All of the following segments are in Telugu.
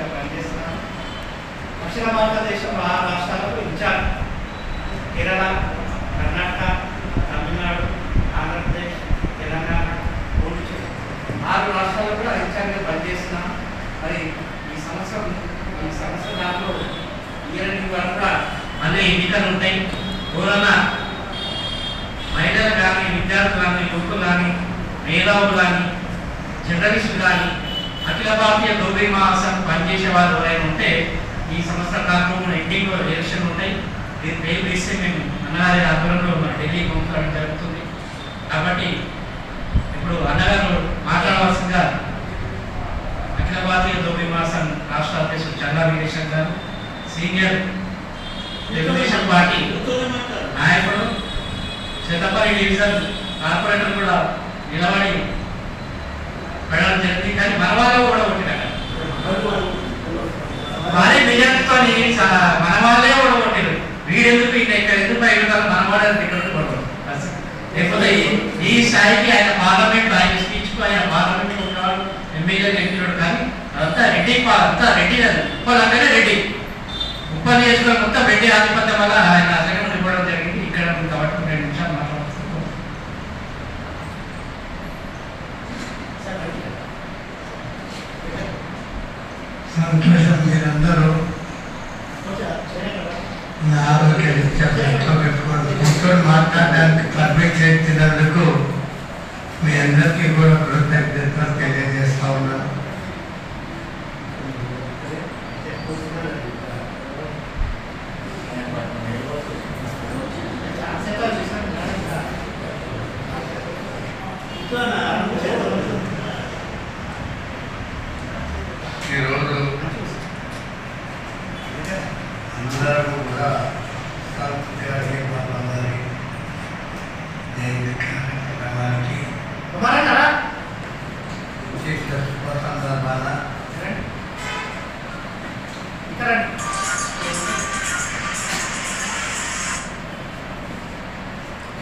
ఇన్ఛార్జ్గా పనిచేస్తున్నాను దక్షిణ భారతదేశం ఆరు రాష్ట్రాలకు ఇన్ఛార్జ్. కేరళ కర్ణాటక తమిళనాడు ఆంధ్రప్రదేశ్ తెలంగాణ పుదుచ్చేరి. ఆరు రాష్ట్రాలు కూడా ఇన్ఛార్జ్గా పనిచేస్తున్నాను మరి ఈ సంవత్సరం ఈ సంవత్సరం దాంట్లో ఇయర్ వరకు మళ్ళీ ఎన్నికలు ఉంటాయి. ఎవరన్నా మహిళలు కానీ విద్యార్థులు కానీ యువకులు కానీ మేధావులు కానీ జర్నలిస్టులు కానీ అఖిల భారతీయ దోబీ మహాసంఘ్ పనిచేసే వారు ఎవరైనా ఉంటే ఈ సంవత్సర కాలంలో ఎండింగ్ ఎలక్షన్ ఉంటాయి. దీని పేరు ఇస్తే మేము అన్నగారి ఆధ్వర్యంలో మన ఢిల్లీ కౌన్సిల్ జరుగుతుంది. కాబట్టి ఇప్పుడు అన్నగారు మాట్లాడవలసిందిగా అఖిల భారతీయ దోబీ మహాసంఘ్ రాష్ట్ర అధ్యక్షుడు చంద్ర వీరేశం గారు సీనియర్ తెలుగుదేశం పార్టీ నాయకుడు చిత్తపల్లి డివిజన్ కార్పొరేటర్ కూడా నిలబడి వెళ్ళడం జరిగింది కానీ మన వాళ్ళు కూడా కొట్టినారు భారీ మెజార్టీతో మన వాళ్ళే కూడా కొట్టారు వీడెందుకు ఇక్కడ ఇక్కడ ఎందుకు ఎగుతారు మన వాళ్ళే ఇక్కడ కొట్టరు లేకపోతే ఈ- ఈ స్థాయికి ఆయన పార్లమెంట్ ఆయన స్పీచ్కు ఆయన పార్లమెంట్ ఉన్నవాడు ఎమ్మెల్యే ఎక్కినాడు కానీ అంతా రెడ్డి అంతా రెడ్డి కాదు. ఉప్పలంటేనే రెడ్డి. ఉప్ప నియోజకవర్గం మొత్తం రెడ్డి ఆధిపత్యం వల్ల ఆయన అసెంబ్లీ ఇవ్వడం జరిగింది. ఇక్కడ కాబట్టి రెండు నిమిషాలు మాట్లాడుతున్నాను సంతోషం మీరందరూ. నా ఆరోగ్య రీత్యా ఇంట్లో పెట్టుకోండి. కూర్చొని మాట్లాడడానికి పర్మిట్ చేసినందుకు అందరికీ కూడా కృతజ్ఞతలు తెలియజేస్తా ఉన్నాను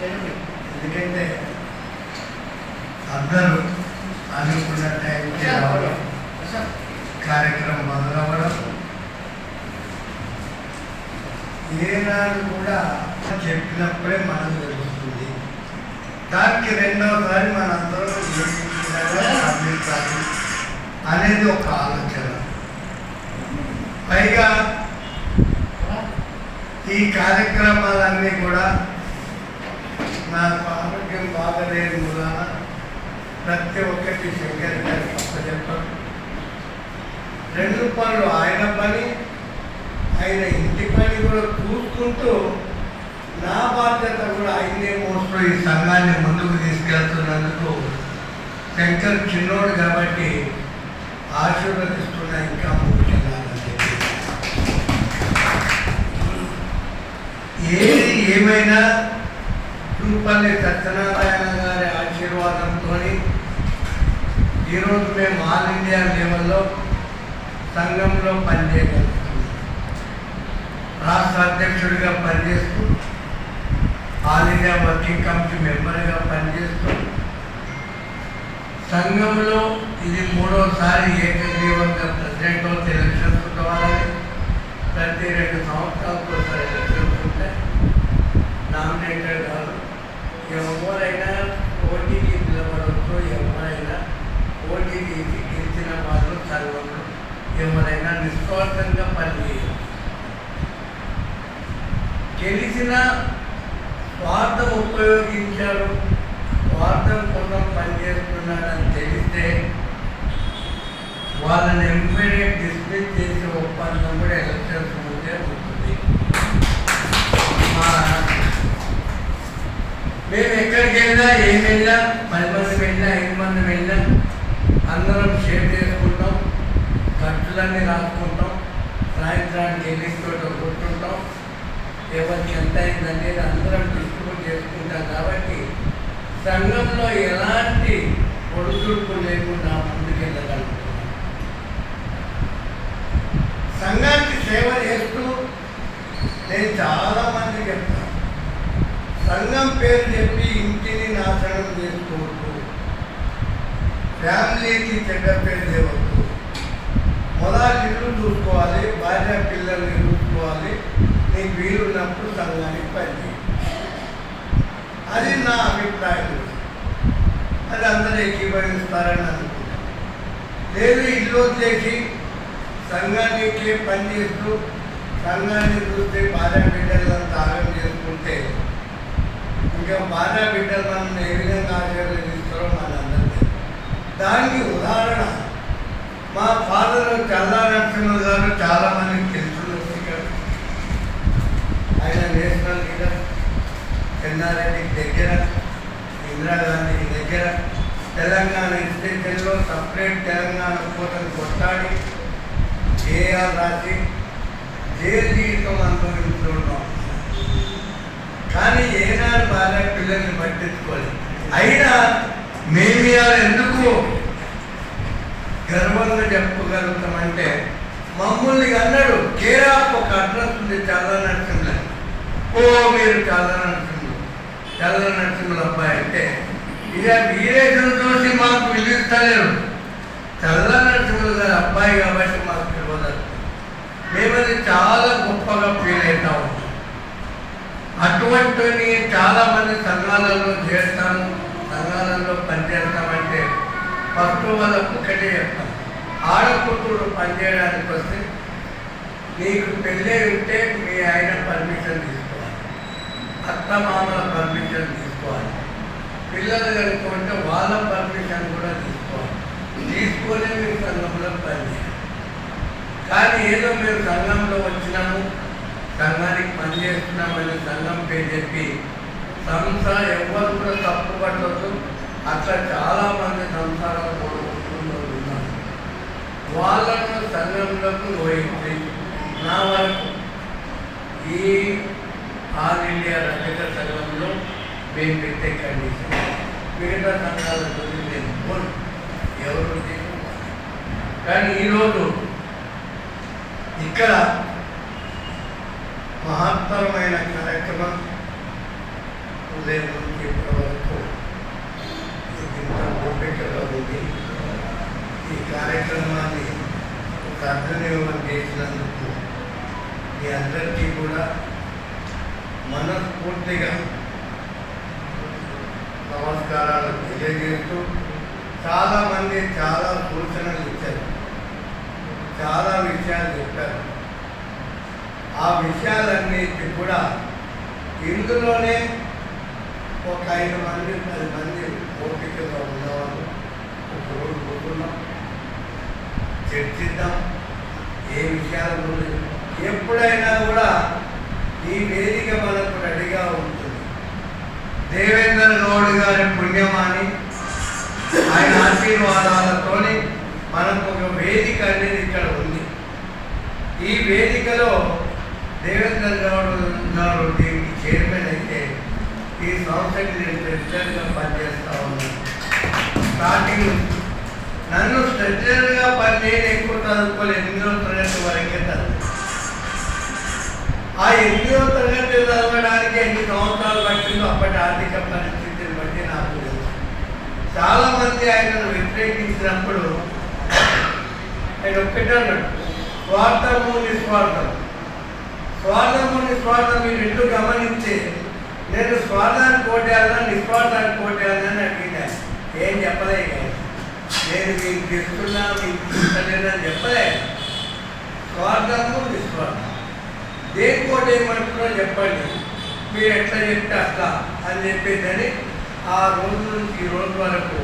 ఎందుకంటే అందరూ అనుకున్న టైంకి రావడం కార్యక్రమం మొదలవ్వడం. ఏనాడు కూడా చెప్పినప్పుడే మనం జరుగుతుంది దానికి రెండవసారి మనందరం అందరూ అనేది ఒక ఆలోచన. పైగా ఈ కార్యక్రమాలన్నీ కూడా నాకు ఆరోగ్యం బాగలేదు మూలాన ప్రతి ఒక్కటి శంకర్ గారి చెప్పడం రెండు పనులు ఆయన పని ఆయన ఇంటి పని కూడా చూసుకుంటూ నా బాధ్యత కూడా ఆయనే మోస్తూ ఈ సంఘాన్ని ముందుకు తీసుకెళ్తున్నందుకు శంకర్ చిన్నోడు కాబట్టి ఆశీర్వదిస్తున్న ఇంకా ముఖ్యంగానని చెప్పి. ఏది ఏమైనా రూపల్లి సత్యనారాయణ గారి ఆశీర్వాదంతో ఈరోజు మేము ఆల్ ఇండియా లెవెల్లో సంఘంలో పనిచేయగలుగుతున్నాం. రాష్ట్ర అధ్యక్షుడిగా పనిచేస్తూ ఆల్ ఇండియా వర్కింగ్ కమిటీ మెంబర్గా పనిచేస్తూ సంఘంలో ఇది మూడోసారి ఏకగ్రీవంగా ప్రెసిడెంట్ ఎలక్షన్స్ కావాలని ప్రతి రెండు సంవత్సరాలు ఒకసారి ఎలక్షన్స్ ఉంటాయి నామినేటెడ్ కాదు ఎవరైనా పోటీకి నిలబడవచ్చు ఎవరైనా పోటీకి గెలిచిన వాళ్ళు సర్వలు ఎవరైనా నిస్వార్థంగా పనిచేయరు తెలిసిన స్వార్థం ఉపయోగించాడు స్వార్థం కోసం పనిచేస్తున్నాడని తెలిస్తే వాళ్ళని ఎంపీడే డిస్మిస్ చేసే ఒప్పందం కూడా ఎలక్షన్స్ ముందే ఉంటుంది. మేము ఎక్కడికి వెళ్ళినా ఏం వెళ్ళినా పది మంది వెళ్ళినా ఐదు మంది వెళ్ళినా అందరం షేర్ చేసుకుంటాం ఖర్చులన్నీ రాసుకుంటాం. సాయంత్రానికి వెళ్ళి చోట కూర్చుంటాం ఎవరికి ఎంత అయిందనేది అందరం డిస్ట్రిబ్యూట్ చేసుకుంటాం కాబట్టి సంఘంలో ఎలాంటి ఒడిదుడుకు లేకుండా ముందుకెళ్ళగలుగుతున్నాం సంఘానికి సేవ చేస్తూ నేను చాలామంది చెప్తాను. సంఘం పేరు చెప్పి ఇంటిని నాశనం చేసుకోవద్దు ఫ్యామిలీకి చెడ్డ పేరు తేవద్దు మొదలు ఇల్లు చూసుకోవాలి భార్య పిల్లల్ని చూసుకోవాలి. నీకు వీలున్నప్పుడు సంఘానికి పని అది నా అభిప్రాయం. అది అందరూ ఏకీభవిస్తారని అనుకుంటాను లేదు ఇల్లు చేసి సంఘానికి పనిచేస్తూ సంఘాన్ని చూస్తే భార్య బిడ్డలను త్యాగం చేసుకుంటే ఇంకా భార్య బిడ్డలు మనం ఏ విధంగా ఆశీర్వదిస్తారో మనందరికీ దానికి ఉదాహరణ మా ఫాదర్ చల్లా నరసింహ గారు చాలా మందికి తెలుసు ఆయన నేషనల్ లీడర్ చెన్నారెడ్డికి దగ్గర ఇందిరాగాంధీకి దగ్గర తెలంగాణ ఇన్స్టిట్యూషన్లో సపరేట్ తెలంగాణ కోటను కొట్టాడి జేఆర్ రాసి జైలు జీవితం అనుభవిస్తున్నాం కానీ ఏనాడు బాగా పిల్లల్ని పట్టించుకోలేదు. అయినా మేము ఎందుకు గర్వంగా చెప్పగలుగుతామంటే మమ్మల్ని అన్నాడు కేరాప్ ఒక అడ్రస్ ఉంది చల్లనరసింహ ఓ మీరు చల్ల నరసింహులు చల్ల అబ్బాయి అంటే ఇక వీరేజును చూసి మాకు పిలుస్తలేరు చల్ల గారు అబ్బాయి కాబట్టి మాకు పిలవదు మేమది చాలా గొప్పగా ఫీల్ అవుతా ఉంటాం అటువంటి చాలామంది సంఘాలలో చేస్తాము సంఘాలలో పనిచేస్తామంటే ఫస్ట్ వాళ్ళకు ఒకటే చెప్తాం ఆడకూతురు పనిచేయడానికి వస్తే నీకు పెళ్ళే ఉంటే మీ ఆయన పర్మిషన్ తీసుకోవాలి. అత్త మామల పర్మిషన్ తీసుకోవాలి. పిల్లలు కనుక్కుంటే వాళ్ళ పర్మిషన్ కూడా తీసుకోవాలి. తీసుకొని మీరు సంఘంలో పనిచేయాలి. కానీ ఏదో మీరు సంఘంలో వచ్చినాము సంఘానికి పనిచేస్తున్నామని సంఘం పేరు చెప్పి సంసార ఎవరు కూడా తప్పు పట్టవద్దు అట్లా చాలా మంది సంసారాలు పోగొట్టుకున్న ఉన్నారు. వాళ్ళను సంఘంలోకి పోయింది నా వరకు ఈ ఆల్ ఇండియా రచక సంఘంలో మేము పెట్టే కండిషన్. మిగతా సంఘాల గురించి నేను పోను. ఎవరు కానీ ఈరోజు ఇక్కడ మహత్తరమైన కార్యక్రమం లేదు నుంచి ఇప్పటి వరకు ఇంత ఓపికగా ఉంది ఈ కార్యక్రమాన్ని ఒక అర్థనియోగం చేసినందుకు మీ అందరికీ కూడా మనస్ఫూర్తిగా నమస్కారాలు తెలియజేస్తూ చాలామంది చాలా సూచనలు ఇచ్చారు. చాలా విషయాలు చెప్పారు. ఆ విషయాలన్నిటి కూడా ఇందులోనే ఒక ఐదు మంది పది మంది ఓపికగా ఉన్నవాళ్ళు ఒక చెప్పుకుందాం చర్చిద్దాం. ఏ విషయాల గురించి ఎప్పుడైనా కూడా ఈ వేదిక మనకు రెడీగా ఉంటుంది. దేవేంద్ర గౌడ్ గారి పుణ్యమాని ఆయన ఆశీర్వాదాలతోని మనకు ఒక వేదిక అనేది ఇక్కడ ఉంది. ఈ వేదికలో దేవేంద్ర గౌడ్ గారు దీనికి చైర్మన్ అయితే ఈ సంస్థకి నేను ప్రెసిడెంట్గా పనిచేస్తా ఉన్నాను. స్టార్టింగ్ నన్ను స్ట్రెచర్గా పని ఎక్కువ చదువుకోలేదు ఎనిమిదో తరగతి వరకే చదువు ఆ ఎనిమిదో తరగతి చదవడానికి ఎన్ని సంవత్సరాలు పట్టిందో అప్పటి ఆర్థిక పరిస్థితిని బట్టి నాకు తెలుసు. చాలామంది ఆయనను వ్యతిరేకించినప్పుడు ఆయన ఒక్కటే అన్నాడు స్వార్థము నిస్వార్థం స్వార్థము నిస్వార్థం ఈ రెండు గమనించి నేను స్వార్థానికి కోటేయాలన్నా నిస్వార్థానికి కోటేయాలని అడిగినా ఏం చెప్పలే నేను మీకు ఇస్తున్నా మీకు ఇస్తలేదని చెప్పలే. స్వార్థము నిస్వార్థం దేని కోట ఏమంటున్నారో చెప్పండి. మీరు ఎట్లా చెప్తే అట్లా అని చెప్పేదని ఆ రోజు నుంచి ఈ రోజు వరకు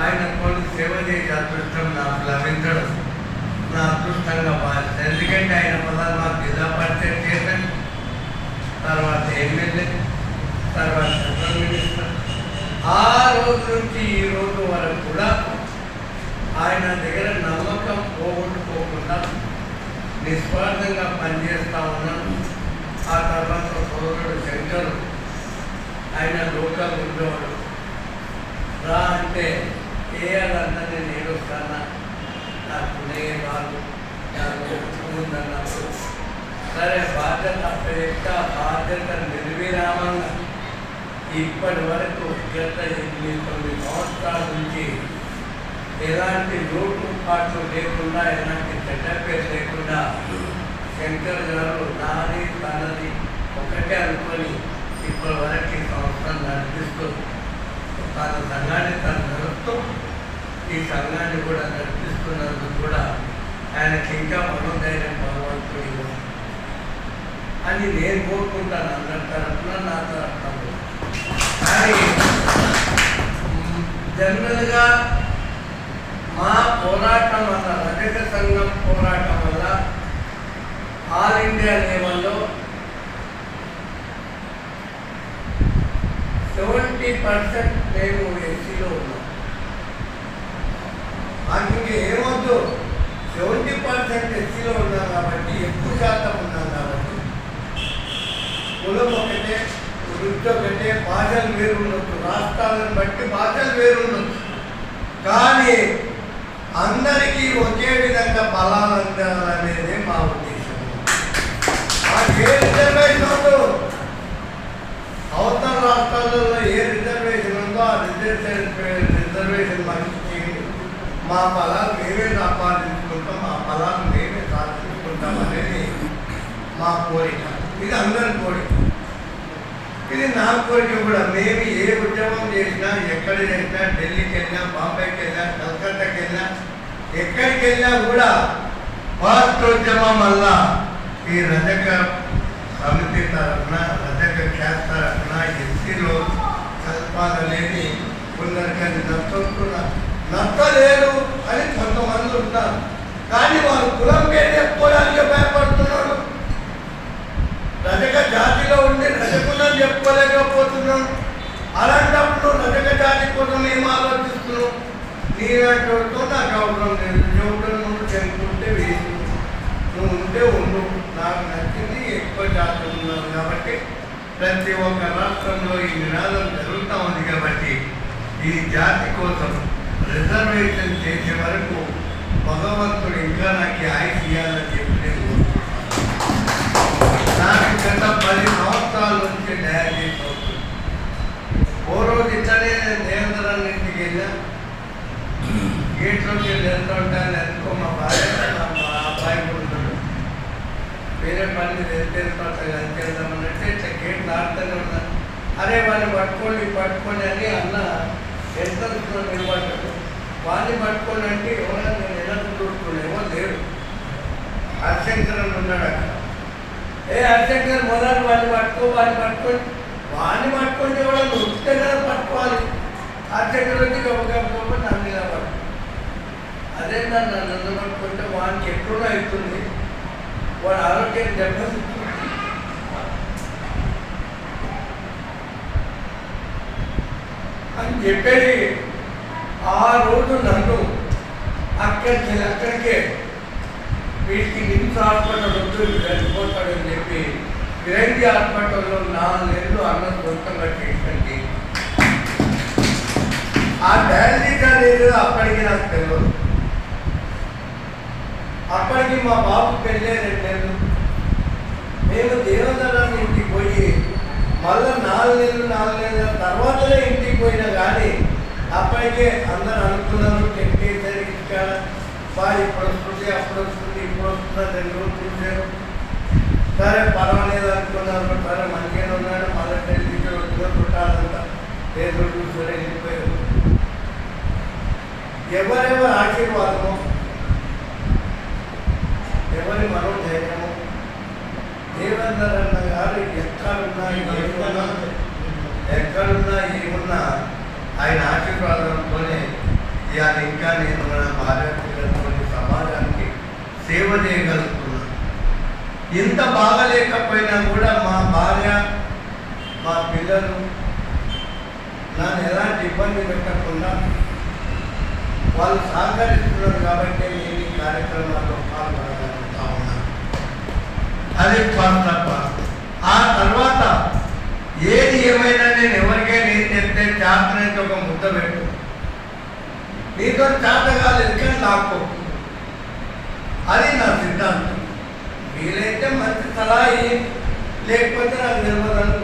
ఆయన కొన్ని సేవ చేసే అదృష్టం నాకు లభించడం నా అదృష్టంగా భావిస్తాను ఎందుకంటే ఆయన మొదలు మాకు జిల్లా పరిషత్ చేశాను తర్వాత ఎమ్మెల్యే తర్వాత సెంట్రల్ మినిస్టర్ ఆ రోజు నుంచి ఈ రోజు వరకు కూడా ఆయన దగ్గర నమ్మకం పోగొట్టుకోకుండా నిస్వార్థంగా పనిచేస్తా ఉన్నాను ఆ తర్వాత సోదరుడు శంకరు ఆయన లోకల్ ఉండేవాడు రా అంటే వేయాలంటే నేను ఏడుస్తానా నాకు నేను వాళ్ళు నాకు సరే బాధ్యత అప్పచెప్తే బాధ్యత నిర్విరామంగా ఇప్పటి వరకు గత ఎనిమిది తొమ్మిది సంవత్సరాల నుంచి ఎలాంటి లోటు పాట్లు లేకుండా ఎలాంటి చెడ్డ పేరు శంకర్ గారు నాది తనది ఒకటే అనుకొని ఇప్పటి వరకు ఈ సంవత్సరం నడిపిస్తూ తన సంఘాన్ని తను నడుపుతూ ఈ సంఘాన్ని కూడా నడిపిస్తున్నందుకు కూడా ఆయనకి ఇంకా మనోధైర్యం భగవంతుడు అని నేను కోరుకుంటాను అందరి తరఫున నా తరఫున కానీ జనరల్గా మా పోరాటం వల్ల రజక సంఘం పోరాటం వల్ల ఆల్ ఇండియా లెవెల్లో సెవెంటీ పర్సెంట్ మేము ఎస్సీలో ఉన్నాం మాకు ఇంక ఏమొద్దు సెవెంటీ పర్సెంట్ ఎస్సీలో ఉన్నాం కాబట్టి ఎక్కువ శాతం ఉన్నాం కాబట్టి కులం ఒకటే వృత్తి ఒకటే భాషలు వేరు ఉండొచ్చు రాష్ట్రాలను బట్టి భాషలు వేరు ఉండొచ్చు. కానీ అందరికీ ఒకే విధంగా బలాలు అందాలనేదే మా ఉద్దేశం. మాకు ఏ రిజర్వేషన్ ఉందో అవతల రాష్ట్రాలలో ఏ రిజర్వేషన్ ఉందో ఆ రిజర్వేషన్ రిజర్వేషన్ మనకి మా ఫలాలు మేమే మా ఫలాలు మేమే సాధించుకుంటామనేది మా కోరిక. ఇది అందరి కోరిక. ఇది నా కోరిక కూడా. మేము ఏ ఉద్యమం చేసినా ఎక్కడ చేసినా ఢిల్లీకి వెళ్ళినా బాంబేకి వెళ్ళినా కలకత్తాకి వెళ్ళినా ఎక్కడికి వెళ్ళినా కూడా భారతోద్యమం వల్ల ఈ రజక సమితి తరఫున రజక క్యాస్ తరఫున ఎస్సీలో కలపాలనేది కొందరికి అది నచ్చొస్తున్నా. నచ్చలేదు అని కొంతమంది ఉంటారు. కానీ వారు కులం పేరు చెప్పుకోవడానికి భయపడుతున్నాడు రజక జాతిలో ఉండి రజకులం చెప్పుకోలేకపోతున్నాం. అలాంటప్పుడు రజక జాతి కోసం ఏం ఆలోచిస్తున్నాం నీలాంటితో నాకు అవసరం లేదు. చెవుడు నువ్వు చెప్పుకుంటే వేసి నువ్వు ఉంటే ఉండు. నాకు నచ్చింది ఎక్కువ జాతి ఉన్నాను కాబట్టి ప్రతి ఒక్క రాష్ట్రంలో ఈ నినాదం జరుగుతూ ఉంది కాబట్టి ఈ జాతి కోసం రిజర్వేషన్ చేసే వరకు భగవంతుడు ఇంకా నాకు ఆయుష్ ఇవ్వాలని చెప్పి నేను నాకు గత పది సంవత్సరాల నుంచి డయాబెటీస్ అవుతుంది ఓ రోజు ఇట్లనే నేను దేవేంద్రాన్ని ఇంటికి వెళ్ళా. గేట్లోకి వెళ్ళి వెళ్తూ ఉంటాను ఎందుకో మా భార్య మా అబ్బాయి ఉంటాడు వేరే పని మీద వెళ్తే వెళ్తామన్నట్టు ఇట్లా గేట్ దాటుతూనే ఉన్నాను అరే వాళ్ళు పట్టుకోండి పట్టుకోండి అని అన్న. ఎంత నిలబడ్డాడు. వాడిని పట్టుకోండి అంటే ఎవరైనా నేను ఎలా చూసుకున్నాను ఎవరు లేడు హరిశంకర్ అని ఉన్నాడు అక్కడ. ఏ హరిశంకర్ మొదలు వాడిని పట్టుకో వాడిని పట్టుకోండి వాడిని పట్టుకుంటే కూడా నువ్వు కదా పట్టుకోవాలి. హరిశంకర్ వచ్చి గొప్ప నన్ను ఇలా పట్టు అదే నన్ను నన్ను పట్టుకుంటే వానికి ఎట్లున్నా అవుతుంది వాడు ఆరోగ్యం దెబ్బతింటుంది. అని చెప్పేది ఆ రోజు నన్ను అక్కడికి అక్కడికే వీటికి నిమ్స్ హాస్పిటల్ వద్దు వెళ్ళిపోతాడని చెప్పి విరంగి హాస్పిటల్లో నాలుగు నెలలు అన్నం సొంతంగా చేసండి ఆ డయాలజీస్ లేదు అప్పటికి నాకు తెలియదు అప్పటికి మా బాబు పెళ్ళే రెండు నెలలు. మేము దేవతరాన్ని ఇంటికి పోయి మళ్ళీ నాలుగు నెలలు నాలుగు నెలల తర్వాతనే ఇంటికి పోయినా కానీ అప్పటికే అందరూ అనుకున్నారు టెంపరేచర్ ఇక్కడ బా ఇప్పుడు వస్తుంది అప్పుడు వస్తుంది ఇప్పుడు వస్తుంది రెండు రోజులు చూశారు. సరే పర్వాలేదు అనుకున్నారు సరే మంచిగానే ఉన్నాడు మళ్ళీ టెన్షన్ వచ్చిందో చుట్టాలంతా ఏదో చూసారు వెళ్ళిపోయారు. ఎవరెవరు ఆశీర్వాదము ఎవరి మనోధైర్యము ధైర్యము అన్న గారు ఎక్కడున్నా ఏమున్నా ఎక్కడున్నా ఏమున్నా ఆయన ఆశీర్వాదంతోనే ఇవాళ ఇంకా నేను మన భార్య పిల్లలతోని సమాజానికి సేవ చేయగలుగుతున్నాను. ఇంత బాగలేకపోయినా కూడా మా భార్య మా పిల్లలు నన్ను ఎలాంటి ఇబ్బంది పెట్టకుండా వాళ్ళు సహకరిస్తున్నారు కాబట్టి నేను ఈ కార్యక్రమాల్లో పాల్గొనగలుగుతా ఉన్నాను. అది తప్ప ఆ తర్వాత ఏది ఏమైనా నేను ఎవరికైనా ఏం చెప్తే చేతనైతే ఒక ముద్ద పెట్టు. నీతో చేత కాలేదు కానీ లాక్కో అది నా సిద్ధాంతం. వీలైతే మంచి సలహా లేకపోతే నాకు తెలియదు